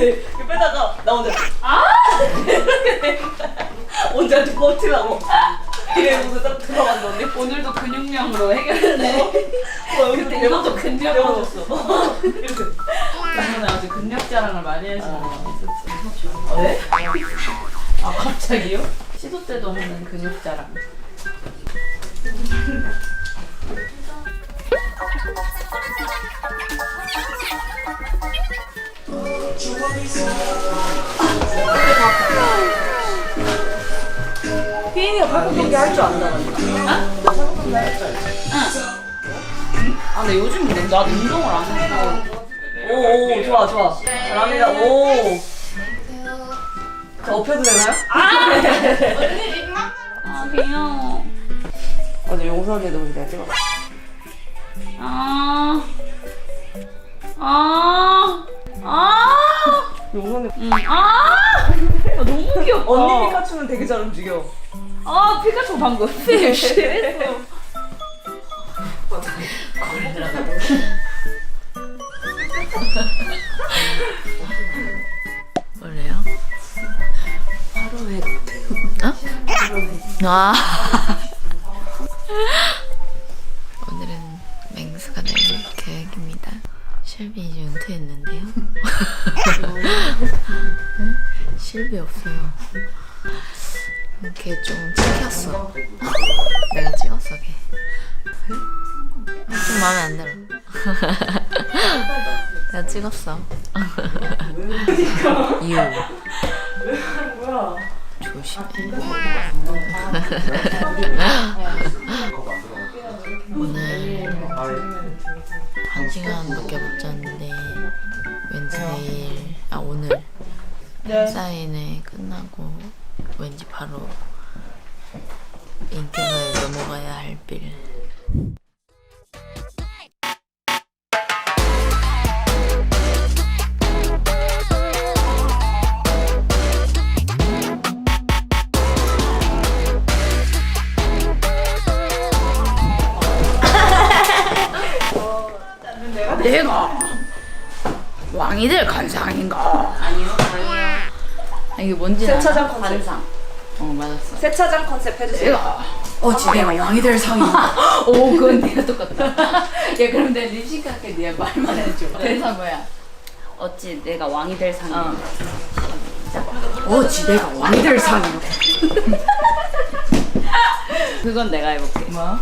이거 빼다가 나 혼자 아 이렇게 된 거야. 혼자 버티라고 이래서 딱 들어갔는데 오늘도 근육량으로 해결했네 어, 여기서 그때 이것도 배워줬- 근력. 배워줬어 이렇게 오늘 아주 근력 자랑을 많이 해서 어. 네? 아 갑자기요? 시도 때도 없는 근육 자랑 할줄 안다 아 근데 요즘 근데 나도 운동을 안 해서 오 오 좋아 좋아. 잘합니다. 오. 자, 업혀도 되나요? 아! 귀여워. 맞아 용서하게 너무 내가 찍어 아. 아, 아, 용서는 음, 아, 아, 너무 귀엽다. 언니 피카츄는 되게 잘 움직여 아, 피카츄 방금 했어. 원래요? 하루에 아. 오늘은 걔 좀 찍혔어. 내가 찍었어 걔. 좀 마음에 안 들어. 내가 찍었어. 유. 조심해. 오늘 한 시간 밖에 못 잤는데 왠지 내일 아 오늘 네. 사인회 끝나고 왠지 바로 인테리어에 넘어가야 할 빌. 내가 왕이 될? 아니요, 아니요. 이게 뭔지 세차장 컨셉 어, 맞았어. 세차장 컨셉 해주세요 내가 어찌 내가 왕이 될 상인가? 오, 그건 네가 똑같다. 야, 그럼 내 립싱크 할게. 네가 말만 해줘. 대사 뭐야? 어찌 내가 왕이 될 상이 어. 어찌 내가 왕이 될 상이 그건 내가 해볼게 뭐?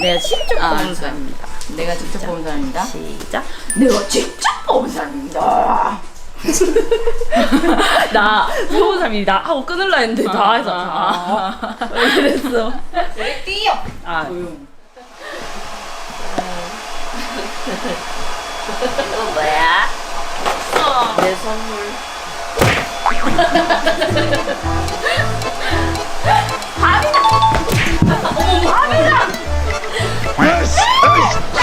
내가 직접 아, 보는 알았어. 사람입니다 내가 직접 본 사람이다. 시작 내가 직접 본 사람입니다. 나본 사람이다 하고 끊을라 했는데 다 해서 아, 왜 그랬어? 왜 뛰어? 아 조용. 이거 뭐야? 내 선물 언니 나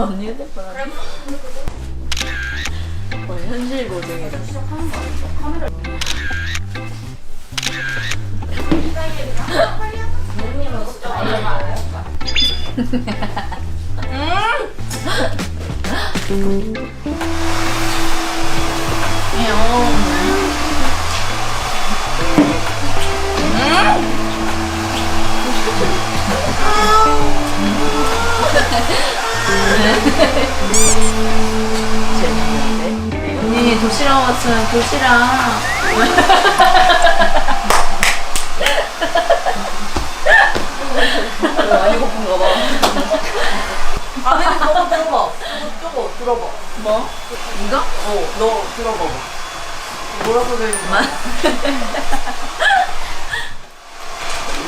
언니 휴대폰 하나. 거의 현실 고증이다. 언니 도시락 왔으면 도시락. 많이 고픈가 봐 아니 너가 들어봐 저거 들어봐 뭐? 이거? 어 너 들어봐 뭐라고 써있는 거야?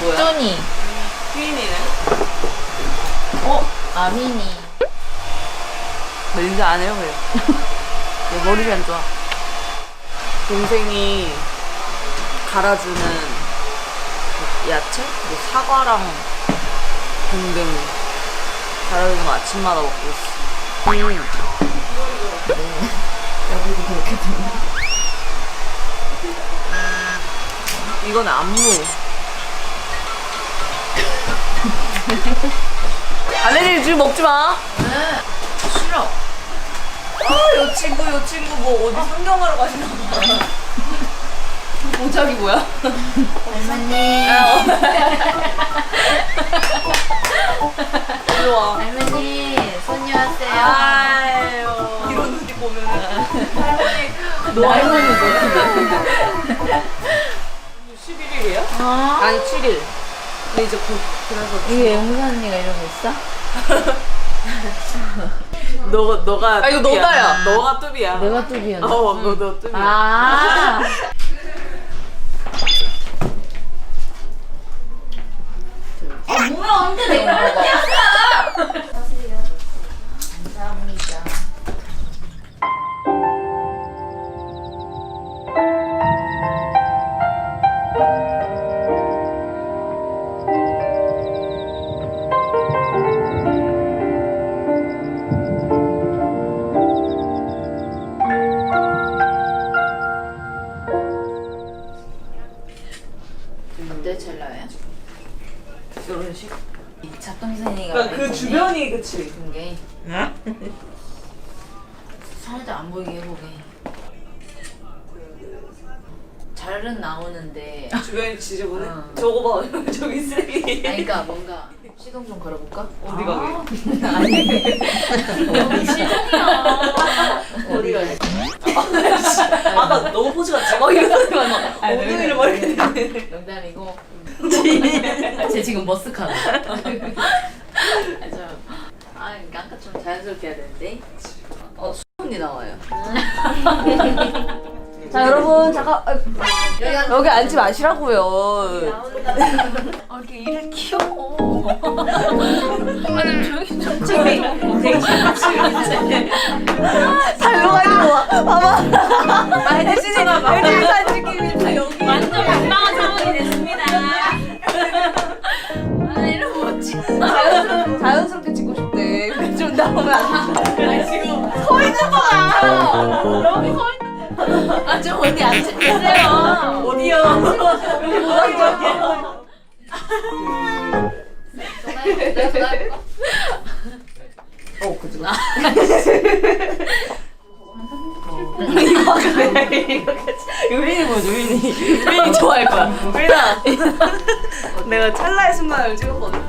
뭐야? 쪼니. 피인이네 어? 아미니. 나 인사 안 해요 그래. 내 머리가 안 좋아. 동생이 갈아주는 그 야채, 뭐 사과랑 등등 갈아주는 거 아침마다 먹고 있어. 음. 여기도 그렇게 좀. 이건 안무. 알레르기 지금 먹지 마. 싫어. 아, 요 친구, 요 친구 뭐 어디 상경하러 가시나 봐. 모자기 뭐야? 할머니. 이리 와. 할머니, 손님 왔어요. 아유. 이런 눈이 보면은. 너 할머니 너 11일이에요? 아. 아니, 7일. 근데 이제 곧, 그래서. 이게 영수 언니가 이러고 있어? 너가, 너가. 아, 이거 뚜비야. 너다야. 너가 뚜비야. 내가 뚜비였나? 어, 너, 너 뚜비야. 아. 아 주변이, 그치. 게 살짝 안 보이게 해보게 잘은 나오는데 주변이 지저분해? 어. 저거 봐. 저기 쓰레기. 아니 그러니까 뭔가 시동 좀 걸어볼까? 어디 가게? 여기 시동이야 어디 가게? 아까 너무 포즈가 거 아니야? 엉덩이를 막 이렇게 되네. 농담이고 쟤 지금 머쓱하다 아, 저, 아 그러니까 아까 좀 자연스럽게 해야 되는데 어, 수언니 나와요. 자 여러분 잠깐 아, 여기 여기 앉지 마시라고요. 아, 이렇게 일을 키워 아니 조용히 좀 찍어 달로 가지고 와. 봐봐. 아 혜진이 혜진이 사진 찍기 여기. 완전 상황이 됐 아좀 어디 앉아주세요 어디야? 여기 못 앉아. 내가 전화해볼까? 어, 그지. 유빈이 뭐죠, 유빈이? 유빈이 좋아할 거야. 유빈아. 내가 찰나의 순간을 찍었거든.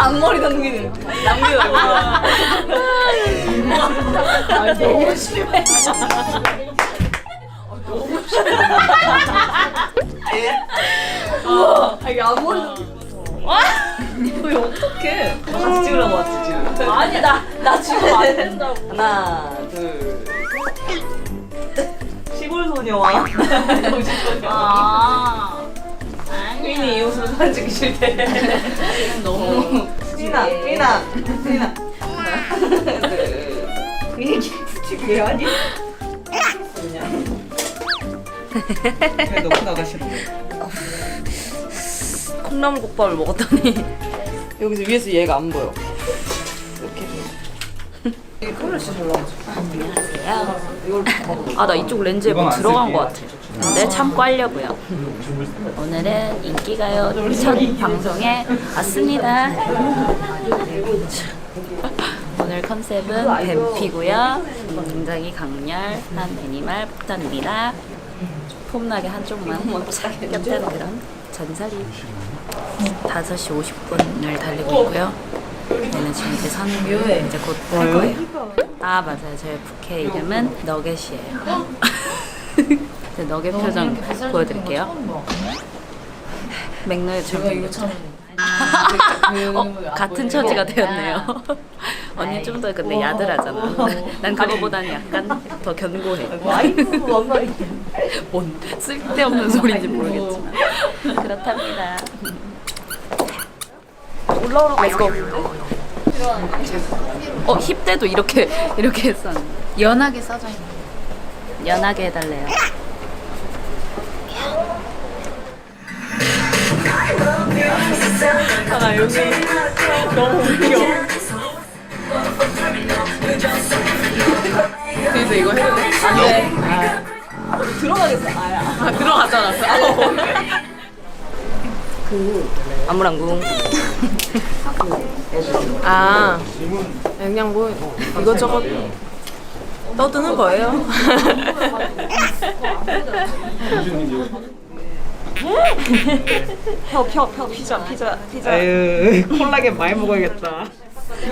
앞머리 당기는. 남겨, 이거. 너무 심해 아 이게 앞머리. 왜 어떡해? 같이 찍으라고 왔지, 지금. 아니 나 나 지금 안 된다고 하나, 둘, 셋. 시골 소녀와 도시 소녀. 아 유빈이 이 옷으로 사진 찍기 싫대. 너무 삐나, 삐나, 삐나. 하나, 둘. 이게 지금 왜 아니? 그래 넣고 나가시는데 콩나물 국밥을 먹었더니 여기서 위에서 얘가 안 보여 안녕하세요. 아 나 이쪽 렌즈에 뭐 들어간 것 같아. 근데 참고 하려고요. 오늘은 인기가요 첫 방송에 왔습니다. 오늘 컨셉은 뱀피고요. 굉장히 강렬한 애니멀 폭탄입니다. 폼나게 한쪽만 꼈다는 그런 전설이 5시 50분을 달리고 있고요. 얘는 지금 이제 선 이제 곧 할 거예요. 아 맞아요. 저희 부캐 이름은 너겟이에요. 이제 너겟 표정 보여드릴게요. 정 이거 참 어, 같은 처지가 되었네요. 언니 좀 더 근데 야들하잖아. 난 그거보다는 약간 더 견고해. 뭔 쓸데없는 소리인지 모르겠지만 그렇답니다. 올라오라고 렛츠고 어 힙대도 이렇게 이렇게 했었는데 연하게 있는. 연하게 해달래요. 아 여기 너무 웃겨 그래서 이거 해도 돼? 안돼 들어가겠어 아야 아 들어갔잖아. 안무랑궁 아 그냥 뭐 이것저것 떠드는 거예요. 펴펴펴 피자 피자 피자. 에휴 콜라겐 많이 먹어야겠다.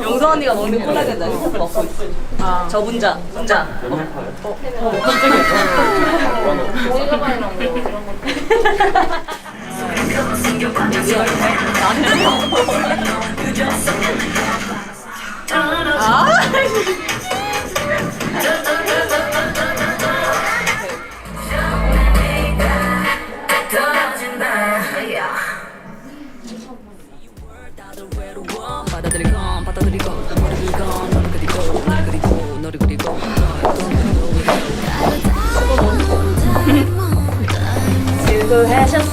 영서 언니가 먹는 콜라겐 나 먹고 있어. 아. 저 분자 분자. 받아들 너를 그리고 수고하셨습니다.